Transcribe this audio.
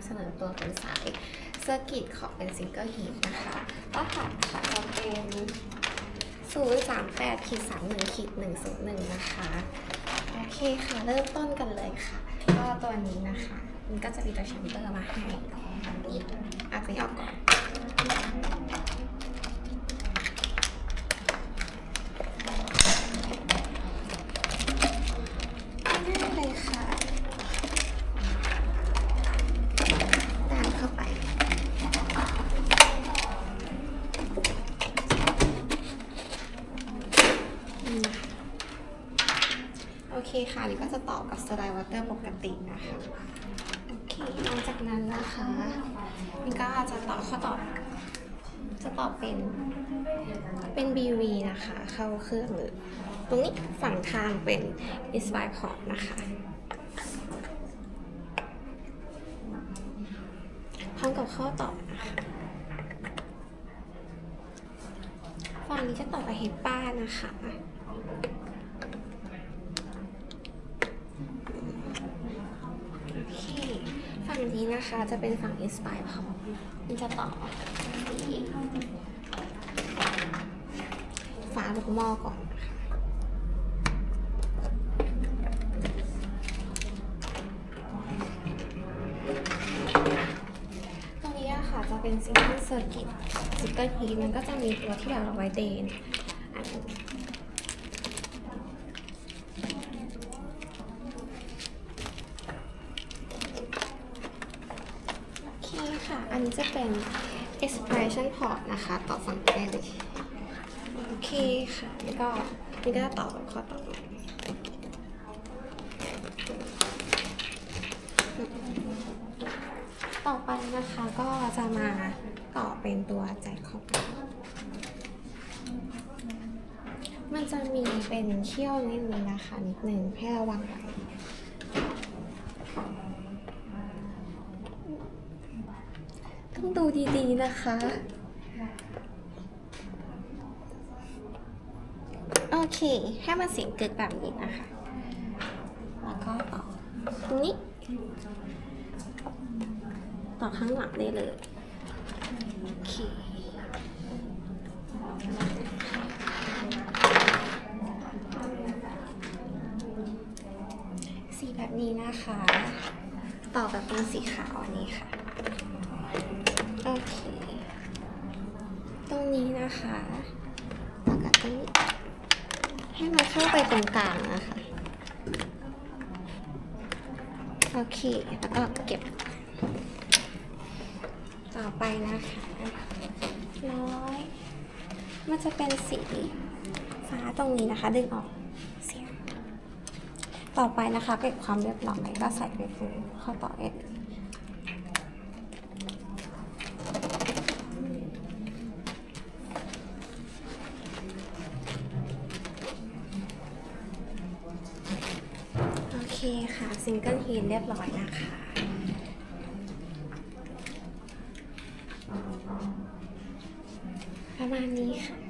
ำเสนอตัวเป็นสายเซอร์กิตขอเป็นซิงเกิลฮีทนะคะรหัสค่ะจะเป็น038ขีด31ขีด101นะคะ โอเคค่ะ เริ่มต้นกันเลยค่ะ ก็ตัวนี้นะคะ มันก็จะมีตัวแชมเปอร์มาให้นี่อาจจะยออกก่อน ง่ายเลยค่ะตามเข้าไป อืมโอ เคค่ะนี่ก็จะตอบกับสไลด์วอเตอร์ปกตินะคะโอเคหลังจากนั้นนะคะนี่ก็จะตอบข้อตอบจะตอบเป็นเป็น BV นะคะ เข้าเครื่องหรือตรงนี้ฝั่งทางเป็น i s p i p o r t นะคะพร้อมกับข้อตอบนะคะฝั่งนี้จะตอบกับเฮปป้านะคะ โอเค ฝั่งนี้นะคะจะเป็นฝั่ง Inspire พอมันจะต่อที่ฝาลูกหม้อก่อนนะคะตรงนี้ค่ะจะเป็นซิงเกิลเซอร์กิตซิงเกิลฮีทมันก็จะมีตัวที่แบบเราไว้เดนอันหนึงโอเค่ะ อันนี้จะเป็น expression port นะคะ ต่อฝั่งได้เลย โอเคค่ะแล้วก็นี่ก็จะต่อกับข้อต่อไปต่อไปนะคะก็จะมาต่อเป็นตัวแจ็คข้าไปมันจะมีเป็นเขี้ยวนิดนึงนะคะนิดนึงให้ระวังไว้ ต้องดูดีๆนะคะ โอเค ให้มันเสียงเกึกแบบนี้นะคะ แล้วก็ต่อตรงนี้ ต่อข้างหลังได้เลย โอเคสีแบบนี้นะคะ ต่อแบบเป็นสีขาวอันนี้ค่ะ นี้นะคะต่อกับตรงนี้ ให้มันเข้าไปตรงกลางนะคะโอเค แล้วก็เก็บ ต่อไปนะคะร้อย มันจะเป็นสีฟ้าตรงนี้นะคะ ดึงออกเสียงต่อไปนะคะเก็บความเรียบร้อยก็ใส่ไปฟูข้าต่อเอง เคค่ะซิงเกิลฮีนเรียบร้อยนะคะ ประมาณนี้ค่ะ